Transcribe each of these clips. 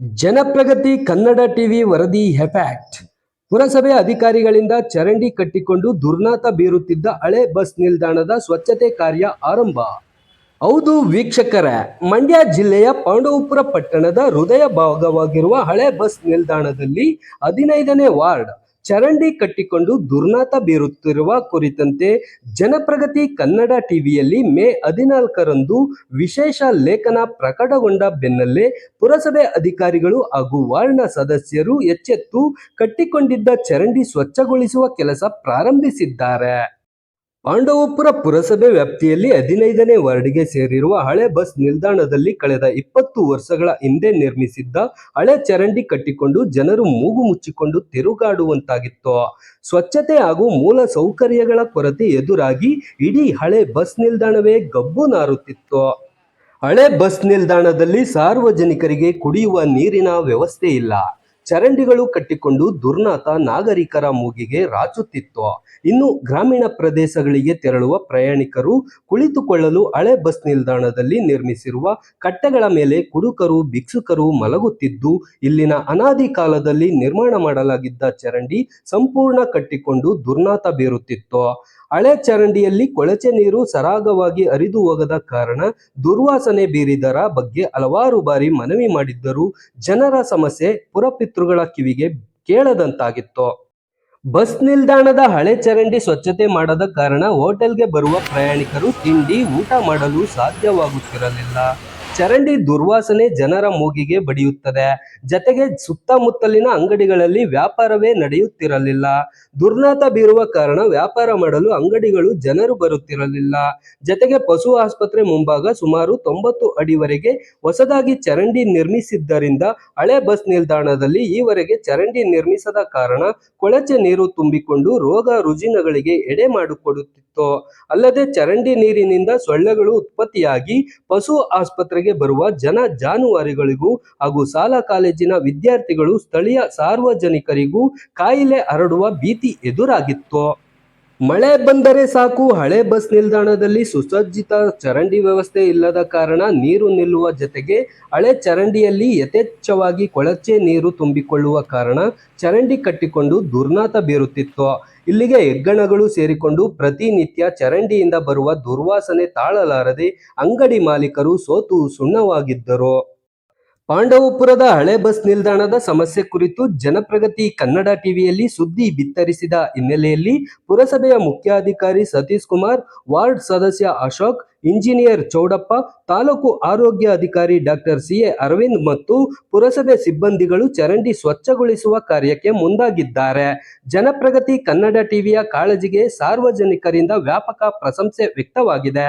ಜನಪ್ರಗತಿ Kannada TV ವರದಿ ಹೆಫ್ಯಾಕ್ಟ್ ಪುರಸಭೆ ಅಧಿಕಾರಿಗಳಿಂದ ಚರಂಡಿ ಕಟ್ಟಿಕೊಂಡು ದುರ್ನಾತ ಬೀರುತ್ತಿದ್ದ ಹಳೆ ಬಸ್ ನಿಲ್ದಾಣದ ಸ್ವಚ್ಛತೆ ಕಾರ್ಯ ಆರಂಭ. ಹೌದು ವೀಕ್ಷಕರ, ಮಂಡ್ಯ ಜಿಲ್ಲೆಯ ಪಾಂಡವಪುರ ಪಟ್ಟಣದ ಹೃದಯ ಭಾಗವಾಗಿರುವ ಹಳೆ ಬಸ್ ನಿಲ್ದಾಣದಲ್ಲಿ ಹದಿನೈದನೇ ವಾರ್ಡ್ ಚರಂಡಿ ಕಟ್ಟಿಕೊಂಡು ದುರ್ನಾತ ಬೀರುತ್ತಿರುವ ಕುರಿತಂತೆ ಜನಪ್ರಗತಿ ಕನ್ನಡ ಟಿವಿಯಲ್ಲಿ ಮೇ ಹದಿನಾಲ್ಕರಂದು ವಿಶೇಷ ಲೇಖನ ಪ್ರಕಟಗೊಂಡ ಬೆನ್ನಲ್ಲೇ ಪುರಸಭೆ ಅಧಿಕಾರಿಗಳು ಹಾಗೂ ವಾರ್ಡ್ನ ಸದಸ್ಯರು ಎಚ್ಚೆತ್ತು ಕಟ್ಟಿಕೊಂಡಿದ್ದ ಚರಂಡಿ ಸ್ವಚ್ಛಗೊಳಿಸುವ ಕೆಲಸ ಪ್ರಾರಂಭಿಸಿದ್ದಾರೆ. ಪಾಂಡವಪುರ ಪುರಸಭೆ ವ್ಯಾಪ್ತಿಯಲ್ಲಿ ಹದಿನೈದನೇ ವಾರ್ಡ್ಗೆ ಸೇರಿರುವ ಹಳೆ ಬಸ್ ನಿಲ್ದಾಣದಲ್ಲಿ ಕಳೆದ ಇಪ್ಪತ್ತು ವರ್ಷಗಳ ಹಿಂದೆ ನಿರ್ಮಿಸಿದ್ದ ಹಳೆ ಚರಂಡಿ ಕಟ್ಟಿಕೊಂಡು ಜನರು ಮೂಗು ಮುಚ್ಚಿಕೊಂಡು ತಿರುಗಾಡುವಂತಾಗಿತ್ತು. ಸ್ವಚ್ಛತೆ ಹಾಗೂ ಮೂಲ ಸೌಕರ್ಯಗಳ ಕೊರತೆ ಎದುರಾಗಿ ಇಡೀ ಹಳೆ ಬಸ್ ನಿಲ್ದಾಣವೇ ಗಬ್ಬು ನಾರುತ್ತಿತ್ತು. ಹಳೆ ಬಸ್ ನಿಲ್ದಾಣದಲ್ಲಿ ಸಾರ್ವಜನಿಕರಿಗೆ ಕುಡಿಯುವ ನೀರಿನ ವ್ಯವಸ್ಥೆ ಇಲ್ಲ. ಚರಂಡಿಗಳು ಕಟ್ಟಿಕೊಂಡು ದುರ್ನಾತ ನಾಗರಿಕರ ಮೂಗಿಗೆ ರಾಚುತ್ತಿತ್ತು. ಇನ್ನು ಗ್ರಾಮೀಣ ಪ್ರದೇಶಗಳಿಗೆ ತೆರಳುವ ಪ್ರಯಾಣಿಕರು ಕುಳಿತುಕೊಳ್ಳಲು ಹಳೆ ಬಸ್ ನಿಲ್ದಾಣದಲ್ಲಿ ನಿರ್ಮಿಸಿರುವ ಕಟ್ಟೆಗಳ ಮೇಲೆ ಕುಡುಕರು, ಭಿಕ್ಷುಕರು ಮಲಗುತ್ತಿದ್ದು, ಇಲ್ಲಿನ ಅನಾದಿ ಕಾಲದಲ್ಲಿ ನಿರ್ಮಾಣ ಮಾಡಲಾಗಿದ್ದ ಚರಂಡಿ ಸಂಪೂರ್ಣ ಕಟ್ಟಿಕೊಂಡು ದುರ್ನಾತ ಬೀರುತ್ತಿತ್ತು. ಹಳೆ ಚರಂಡಿಯಲ್ಲಿ ಕೊಳಚೆ ನೀರು ಸರಾಗವಾಗಿ ಹರಿದು ಹೋಗದ ಕಾರಣ ದುರ್ವಾಸನೆ ಬೀರಿದರ ಬಗ್ಗೆ ಹಲವಾರು ಬಾರಿ ಮನವಿ ಮಾಡಿದ್ದರೂ ಜನರ ಸಮಸ್ಯೆ ಪುರಪಿತೃಗಳ ಕಿವಿಗೆ ಕೇಳದಂತಾಗಿತ್ತು. ಬಸ್ ನಿಲ್ದಾಣದ ಹಳೆ ಚರಂಡಿ ಸ್ವಚ್ಛತೆ ಮಾಡದ ಕಾರಣ ಹೋಟೆಲ್ಗೆ ಬರುವ ಪ್ರಯಾಣಿಕರು ತಿಂಡಿ, ಊಟ ಮಾಡಲು ಸಾಧ್ಯವಾಗುತ್ತಿರಲಿಲ್ಲ. ಚರಂಡಿ ದುರ್ವಾಸನೆ ಜನರ ಮೂಗಿಗೆ ಬಡಿಯುತ್ತದೆ. ಜತೆಗೆ ಸುತ್ತಮುತ್ತಲಿನ ಅಂಗಡಿಗಳಲ್ಲಿ ವ್ಯಾಪಾರವೇ ನಡೆಯುತ್ತಿರಲಿಲ್ಲ. ದುರ್ನಾತ ಬೀರುವ ಕಾರಣ ವ್ಯಾಪಾರ ಮಾಡಲು ಅಂಗಡಿಗಳು ಜನರು ಬರುತ್ತಿರಲಿಲ್ಲ. ಜತೆಗೆ ಪಶು ಆಸ್ಪತ್ರೆ ಮುಂಭಾಗ ಸುಮಾರು ತೊಂಬತ್ತು ಅಡಿವರೆಗೆ ಹೊಸದಾಗಿ ಚರಂಡಿ ನಿರ್ಮಿಸಿದ್ದರಿಂದ ಹಳೆ ಬಸ್ ನಿಲ್ದಾಣದಲ್ಲಿ ಈವರೆಗೆ ಚರಂಡಿ ನಿರ್ಮಿಸದ ಕಾರಣ ಕೊಳಚೆ ನೀರು ತುಂಬಿಕೊಂಡು ರೋಗ ರುಜಿನಗಳಿಗೆ ಎಡೆ ಮಾಡಿಕೊಡುತ್ತಿತ್ತು. ಅಲ್ಲದೆ ಚರಂಡಿ ನೀರಿನಿಂದ ಸೊಳ್ಳೆಗಳು ಉತ್ಪತ್ತಿಯಾಗಿ ಪಶು ಆಸ್ಪತ್ರೆಗೆ ಬರುವ ಜನ ಜಾನುವಾರುಗಳಿಗೂ ಹಾಗೂ ಶಾಲಾ ಕಾಲೇಜಿನ ವಿದ್ಯಾರ್ಥಿಗಳು ಸ್ಥಳೀಯ ಸಾರ್ವಜನಿಕರಿಗೂ ಕಾಯಿಲೆ ಹರಡುವ ಭೀತಿ ಎದುರಾಗಿತ್ತು. ಮಳೆ ಬಂದರೆ ಸಾಕು, ಹಳೆ ಬಸ್ ನಿಲ್ದಾಣದಲ್ಲಿ ಸುಸಜ್ಜಿತ ಚರಂಡಿ ವ್ಯವಸ್ಥೆ ಇಲ್ಲದ ಕಾರಣ ನೀರು ನಿಲ್ಲುವ ಜತೆಗೆ ಹಳೆ ಚರಂಡಿಯಲ್ಲಿ ಯಥೇಚ್ಛವಾಗಿ ಕೊಳಚೆ ನೀರು ತುಂಬಿಕೊಳ್ಳುವ ಕಾರಣ ಚರಂಡಿ ಕಟ್ಟಿಕೊಂಡು ದುರ್ನಾತ ಬೀರುತ್ತಿತ್ತು. ಇಲ್ಲಿಗೆ ಹೆಗ್ಗಣಗಳು ಸೇರಿಕೊಂಡು ಪ್ರತಿನಿತ್ಯ ಚರಂಡಿಯಿಂದ ಬರುವ ದುರ್ವಾಸನೆ ತಾಳಲಾರದೆ ಅಂಗಡಿ ಮಾಲೀಕರು ಸೋತು ಸುಣ್ಣವಾಗಿದ್ದರು. ಪಾಂಡವಪುರದ ಹಳೆ ಬಸ್ ನಿಲ್ದಾಣದ ಸಮಸ್ಯೆ ಕುರಿತು ಜನಪ್ರಗತಿ ಕನ್ನಡ ಟಿವಿಯಲ್ಲಿ ಸುದ್ದಿ ಬಿತ್ತರಿಸಿದ ಹಿನ್ನೆಲೆಯಲ್ಲಿ ಪುರಸಭೆಯ ಮುಖ್ಯಾಧಿಕಾರಿ ಸತೀಶ್ ಕುಮಾರ್, ವಾರ್ಡ್ ಸದಸ್ಯ ಅಶೋಕ್, ಇಂಜಿನಿಯರ್ ಚೌಡಪ್ಪ, ತಾಲೂಕು ಆರೋಗ್ಯ ಅಧಿಕಾರಿ ಡಾಕ್ಟರ್ ಸಿಎ ಅರವಿಂದ್ ಮತ್ತು ಪುರಸಭೆ ಸಿಬ್ಬಂದಿಗಳು ಚರಂಡಿ ಸ್ವಚ್ಛಗೊಳಿಸುವ ಕಾರ್ಯಕ್ಕೆ ಮುಂದಾಗಿದ್ದಾರೆ. ಜನಪ್ರಗತಿ ಕನ್ನಡ ಟಿವಿಯ ಕಾಳಜಿಗೆ ಸಾರ್ವಜನಿಕರಿಂದ ವ್ಯಾಪಕ ಪ್ರಶಂಸೆ ವ್ಯಕ್ತವಾಗಿದೆ.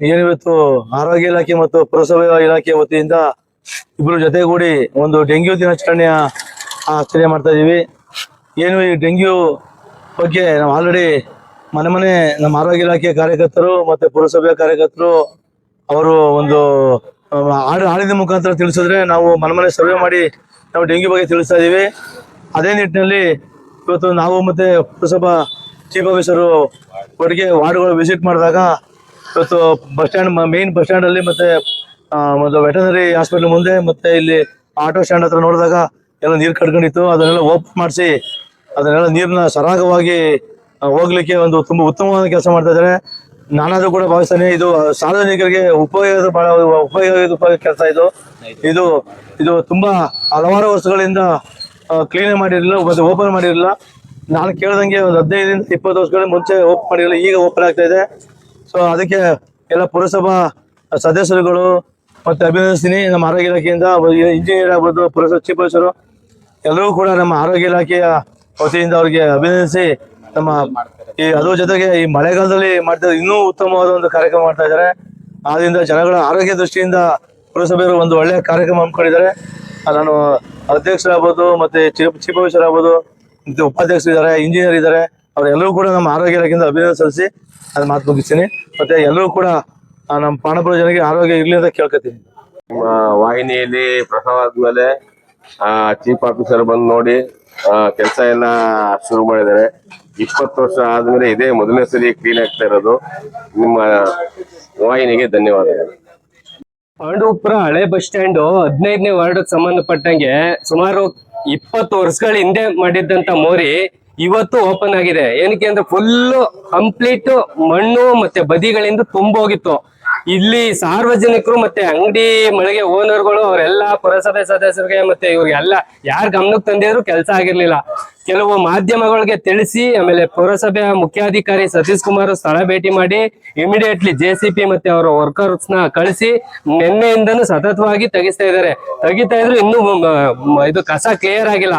ಏನಿವತ್ತು ಆರೋಗ್ಯ ಇಲಾಖೆ ಮತ್ತು ಪುರಸಭೆ ಇಲಾಖೆ ವತಿಯಿಂದ ಇಬ್ರು ಜೊತೆಗೂಡಿ ಒಂದು ಡೆಂಗ್ಯೂ ದಿನಾಚರಣೆಯ ಆಚರಣೆ ಮಾಡ್ತಾ ಇದೀವಿ. ಏನು ಈ ಡೆಂಗ್ಯೂ ಬಗ್ಗೆ ನಾವು ಆಲ್ರೆಡಿ ಮನೆ ಮನೆ ನಮ್ಮ ಆರೋಗ್ಯ ಇಲಾಖೆ ಕಾರ್ಯಕರ್ತರು ಮತ್ತೆ ಪುರಸಭೆಯ ಕಾರ್ಯಕರ್ತರು ಅವರು ಒಂದು ಆ, ಹಾಡು ಹಾಡಿನ ಮುಖಾಂತರ ತಿಳಿಸಿದ್ರೆ ನಾವು ಮನೆ ಮನೆ ಸರ್ವೆ ಮಾಡಿ ನಾವು ಡೆಂಗ್ಯೂ ಬಗ್ಗೆ ತಿಳಿಸ್ತಾ ಇದೀವಿ. ಅದೇ ನಿಟ್ಟಿನಲ್ಲಿ ಇವತ್ತು ನಾವು ಮತ್ತೆ ಪುರಸಭಾ ಚೀಫ್ ಆಫೀಸರು ಒಟ್ಟಿಗೆ ವಾರ್ಡ್ಗಳು ವಿಸಿಟ್ ಮಾಡಿದಾಗ ಇವತ್ತು bus stand main bus stand ಅಲ್ಲಿ ಮತ್ತೆ ಒಂದು ವೆಟನರಿ ಹಾಸ್ಪಿಟಲ್ ಮುಂದೆ ಮತ್ತೆ ಇಲ್ಲಿ ಆಟೋ ಸ್ಟ್ಯಾಂಡ್ ಹತ್ರ ನೋಡಿದಾಗ ಎಲ್ಲ ನೀರು ಕಡ್ಕೊಂಡಿತ್ತು. ಅದನ್ನೆಲ್ಲ ಓಪನ್ ಮಾಡಿಸಿ, ಅದನ್ನೆಲ್ಲ ನೀರನ್ನ ಸರಾಗವಾಗಿ ಹೋಗ್ಲಿಕ್ಕೆ ಒಂದು ತುಂಬಾ ಉತ್ತಮವಾದ ಕೆಲಸ ಮಾಡ್ತಾ ಇದ್ದಾರೆ. ನಾನಾದ್ರೂ ಕೂಡ ಭಾವಿಸ್ತೇನೆ, ಇದು ಸಾರ್ವಜನಿಕರಿಗೆ ಉಪಯೋಗ ಬಹಳ ಉಪಯೋಗ ಕೆಲಸ ಇದು. ಇದು ಇದು ತುಂಬಾ ಹಲವಾರು ವರ್ಷಗಳಿಂದ ಕ್ಲೀನ್ ಮಾಡಿರಲಿಲ್ಲ, ಮತ್ತೆ ಓಪನ್ ಮಾಡಿರಲಿಲ್ಲ. ನಾನು ಕೇಳ್ದಂಗೆ ಒಂದು ಹದಿನೈದರಿಂದ ಇಪ್ಪತ್ತು ವರ್ಷಗಳ ಮುಂಚೆ ಓಪನ್ ಮಾಡಿರಲಿಲ್ಲ, ಈಗ ಓಪನ್ ಆಗ್ತಾ ಇದೆ. ಸೊ ಅದಕ್ಕೆ ಎಲ್ಲ ಪುರಸಭಾ ಸದಸ್ಯರುಗಳು ಮತ್ತೆ ಅಭಿನಂದಿಸ್ತೀನಿ. ನಮ್ಮ ಆರೋಗ್ಯ ಇಲಾಖೆಯಿಂದ ಇಂಜಿನಿಯರ್ ಆಗ್ಬೋದು, ಪುರಸಭಾ ಚೀಫ್ ಆಫೀಸರು ಎಲ್ಲರೂ ಕೂಡ ನಮ್ಮ ಆರೋಗ್ಯ ಇಲಾಖೆಯ ವತಿಯಿಂದ ಅವ್ರಿಗೆ ಅಭಿನಂದಿಸಿ ನಮ್ಮ ಈ ಅದ್ರ ಜೊತೆಗೆ ಈ ಮಳೆಗಾಲದಲ್ಲಿ ಮಾಡ್ತಾ ಇನ್ನೂ ಉತ್ತಮವಾದ ಒಂದು ಕಾರ್ಯಕ್ರಮ ಮಾಡ್ತಾ ಇದ್ದಾರೆ. ಆದ್ರಿಂದ ಜನಗಳ ಆರೋಗ್ಯ ದೃಷ್ಟಿಯಿಂದ ಪುರಸಭೆಯವರು ಒಂದು ಒಳ್ಳೆಯ ಕಾರ್ಯಕ್ರಮ ಹಮ್ಮಿಕೊಂಡಿದ್ದಾರೆ. ನಾನು ಅಧ್ಯಕ್ಷರಾಗ್ಬೋದು, ಮತ್ತೆ ಚೀಫ್ ಚೀಫ್ ಆಫೀಸರ್ ಆಗ್ಬೋದು, ಮತ್ತೆ ಉಪಾಧ್ಯಕ್ಷರು ಇದ್ದಾರೆ ಇಂಜಿನಿಯರ್ ಇದ್ದಾರೆ. ಅವರೆಲ್ಲರೂ ಕೂಡ ನಮ್ಮ ಆರೋಗ್ಯ ಇಲಾಖೆಯಿಂದ ಅಭಿನಂದನೆ ಸಲ್ಲಿಸಿ ಅದು ಮಾತು ಮುಗಿಸ್ತೀನಿ. ಮತ್ತೆ ಎಲ್ಲರೂ ಕೂಡ ನಮ್ಮ ಪಾಣಪುರ ಜನರಿಗೆ ಆರೋಗ್ಯ ಇರ್ಲಿ ಅಂತ ಕೇಳ್ಕೊತೀನಿ. ನಿಮ್ಮ ವಾಹಿನಿಯಲ್ಲಿ ಪ್ರಸವ ಆದ್ಮೇಲೆ ಆ ಚೀಫ್ ಆಫೀಸರ್ ಬಂದು ನೋಡಿ ಕೆಲಸ ಎಲ್ಲ ಶುರು ಮಾಡಿದ್ದಾರೆ. ಇಪ್ಪತ್ತು ವರ್ಷ ಆದ್ಮೇಲೆ ಇದೇ ಮೊದಲನೇ ಸರಿ ಕ್ಲೀನ್ ಆಗ್ತಾ ಇರೋದು. ನಿಮ್ಮ ವಾಹಿನಿಗೆ ಧನ್ಯವಾದಗಳು. ಪಾಂಡವಪುರ ಹಳೆ ಬಸ್ ಸ್ಟ್ಯಾಂಡ್ ಹದಿನೈದನೇ ವಾರ್ಡ್ ಸಂಬಂಧಪಟ್ಟಂಗೆ ಸುಮಾರು ಇಪ್ಪತ್ತು ವರ್ಷಗಳ ಹಿಂದೆ ಮಾಡಿದ್ದಂತ ಮೋರಿ ಇವತ್ತು ಓಪನ್ ಆಗಿದೆ. ಏನಕ್ಕೆ ಅಂದ್ರೆ ಫುಲ್ ಕಂಪ್ಲೀಟ್ ಮಣ್ಣು ಮತ್ತೆ ಬದಿಗಳಿಂದ ತುಂಬೋಗಿತ್ತು. ಇಲ್ಲಿ ಸಾರ್ವಜನಿಕರು ಮತ್ತೆ ಅಂಗಡಿ ಮಳಿಗೆ ಓನರ್ಗಳು ಅವರೆಲ್ಲ ಪುರಸಭೆ ಸದಸ್ಯರಿಗೆ ಮತ್ತೆ ಇವ್ರಿಗೆಲ್ಲ ಯಾರ್ ಗಮನಕ್ಕೆ ತಂದಿದ್ರು ಕೆಲಸ ಆಗಿರ್ಲಿಲ್ಲ. ಕೆಲವು ಮಾಧ್ಯಮಗಳಿಗೆ ತಿಳಿಸಿ, ಆಮೇಲೆ ಪುರಸಭೆಯ ಮುಖ್ಯಾಧಿಕಾರಿ ಸತೀಶ್ ಕುಮಾರ್ ಸ್ಥಳ ಭೇಟಿ ಮಾಡಿ ಇಮಿಡಿಯೇಟ್ಲಿ ಜೆ ಸಿ ಪಿ ಮತ್ತೆ ಅವರ ವರ್ಕರ್ಸ್ನ ಕಳಿಸಿ, ನಿನ್ನೆಯಿಂದನೂ ಸತತವಾಗಿ ತೆಗಿಸ್ತಾ ಇದ್ದಾರೆ. ತೆಗಿತಾ ಇದ್ರು ಇನ್ನೂ ಇದು ಕಸ ಕ್ಲಿಯರ್ ಆಗಿಲ್ಲ.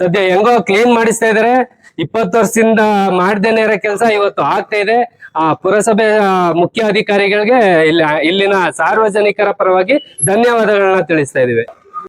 ಸದ್ಯ ಹೆಂಗೋ ಕ್ಲೀನ್ ಮಾಡಿಸ್ತಾ ಇದಾರೆ. ಇಪ್ಪತ್ತು ವರ್ಷದಿಂದ ಮಾಡ್ದೇನೆ ಇರೋ ಕೆಲಸ ಇವತ್ತು ಆಗ್ತಾ ಇದೆ. ಆ ಪುರಸಭೆ ಮುಖ್ಯ ಅಧಿಕಾರಿಗಳಿಗೆ ಇಲ್ಲಿ, ಇಲ್ಲಿನ ಸಾರ್ವಜನಿಕರ ಪರವಾಗಿ ಧನ್ಯವಾದಗಳನ್ನ ತಿಳಿಸ್ತಾ ಇದೀವಿ